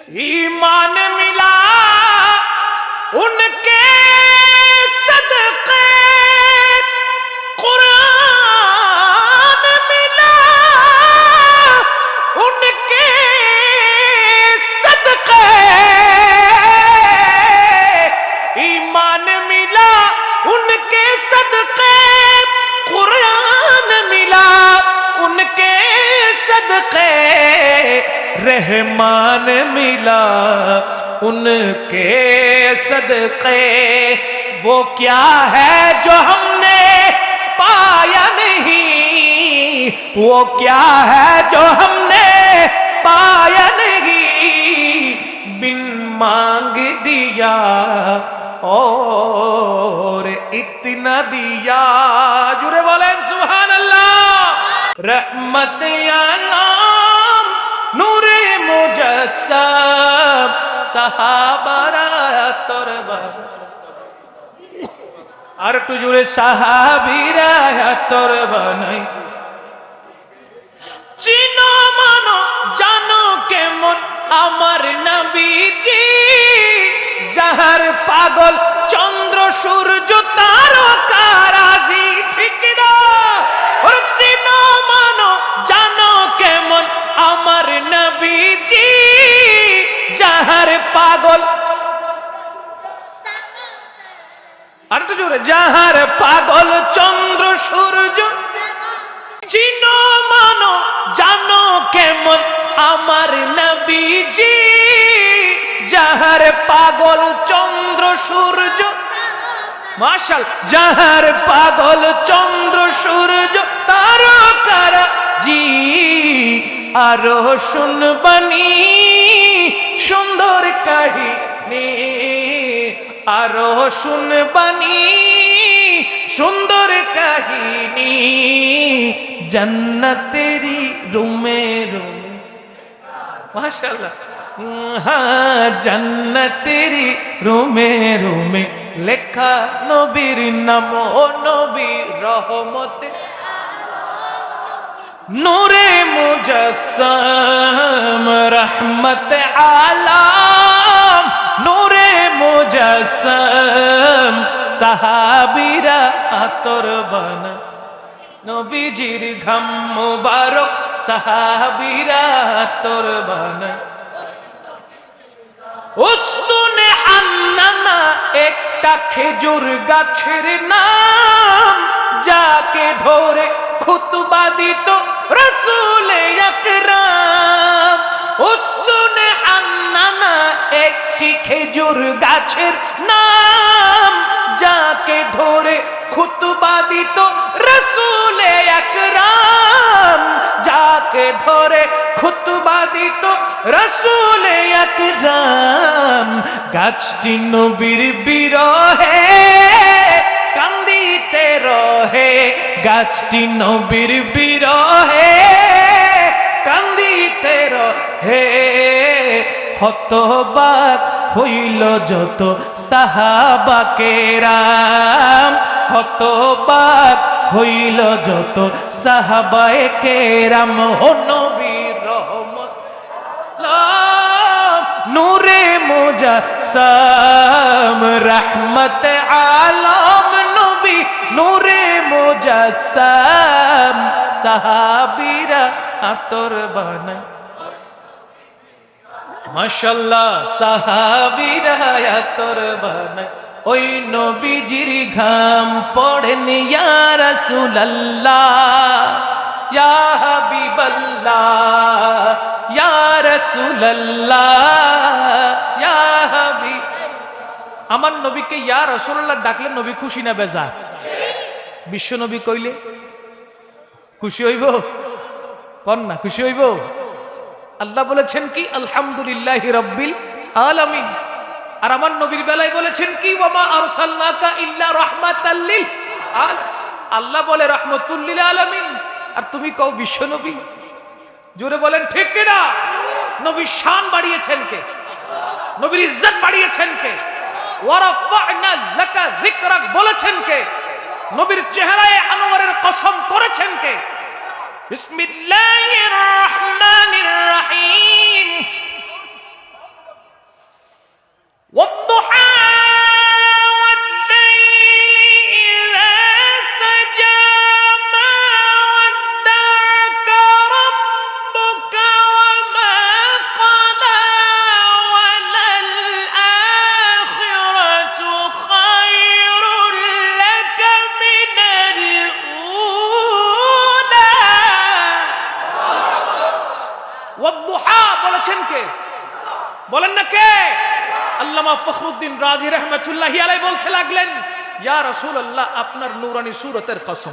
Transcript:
ईमान मिला उनके रहमान मिला उनके सदके। वो क्या है जो हमने पाया नहीं? वो क्या है जो हमने पाया नहीं? बिन मांग दिया और इतना दिया। जुड़े बोले, सुभान अल्लाह। रहमत সালাম সাহাবারা তোর আর একটু জুড়ে সাহাবিরা তোর বানাই। চিনো মানো, জানো কেমন আমার নবীজি। যাহার পাগল চন্দ্র সূর্য তার নবীজি যাহার পাগল। আর জোরে যাহার পাগল, চন্দ্র, সূর্য। চিনো, মানো, জানো কেমন আমার নবীজি। যাহার পাগল, চন্দ্র, সূর্য। মাশাল যাহার পাগল, চন্দ্র, সূর্য, তারকার, জি আরও শুনবানি, সুন্দর কাহিনী। আরও শুনবানি, সুন্দর কাহিনী। জন্নতেরি রুমে রুমে। মাশাল্লাহ হ্যাঁ জন্নতেরি রুমে রুমে। লেখা নবীর নাম ও নবীর রহমতে। নূরে মুজসম রহমত আলাম। নূরে মুজসম সাহাবিরা আতর বানা। নবীজির ঘাম মুবারক সাহাবিরা আতর বানা। আন্নানা একটা খেজুর গাছের নাম, যাকে ধরে খুতবা দিত রসুল আকরাম। উস্তুনে একটি খেজুর গাছের নাম। যাকে ধরে খুতবা দিত রসুল আকরাম। যাকে ধরে খুতবা দিত রসুল আকরাম। গাছটি নবীর বিরহে গাছটি নবীর বিরহে কান্দিতে রহে হতবাক হইল যত সাহাবাকেরাম হতবাক হইল যত সাহাবায়ে কেরাম। ও নবীর রহমত। নূরে মুজাসম রহমত আলম নবী নূরে মুজাসম সাহাবিরা আতর বানা মাশাল্লাহ সাহাবিরা আতর বানা ওই নবীজির ঘাম পড়েন, ইয়া রাসূলুল্লাহ, ইয়া হাবিবাল্লাহ, ইয়া রাসূলুল্লাহ, ইয়া হাবিব আমার নবীকে ইয়া রাসূলুল্লাহ ডাকলে নবী খুশি না বেজার। বিশ্ব নবী কইলে, খুশি হইব? না, খুশি হইব? আল্লাহ বলেছেন কি, আলহামদুলিল্লাহ রব্বিল আলামিন। আর আমার নবীর বেলায় বলেছেন কি ওয়ামা আরসালনাকা ইল্লা রাহমাতাল লিল আল- আল্লাহ বলে রহমতুল্লিল আলামিন। আর তুমি কও, বিশ্বনবী? জোরে বলেন, ঠিক কিনা নবীর শান বাড়িয়েছেন কে? নবীর ইজ্জত বাড়িয়েছেন কে? ওয়ারাফা'না লাকা যিকরাক, বলেছেন কে? নবীর চেহারায় আনোয়ারের কসম করেছেন কে? বিসমিল্লাহির রহমানির রহিম। বলেছেন কে? বলেন না কে? আল্লামা ফখরুদ্দিন রাজি রহমতুল্লাহ আলাই বলতে লাগলেন, ইয়া রসুল আল্লাহ আপনার নুরানি সুরতের কসম।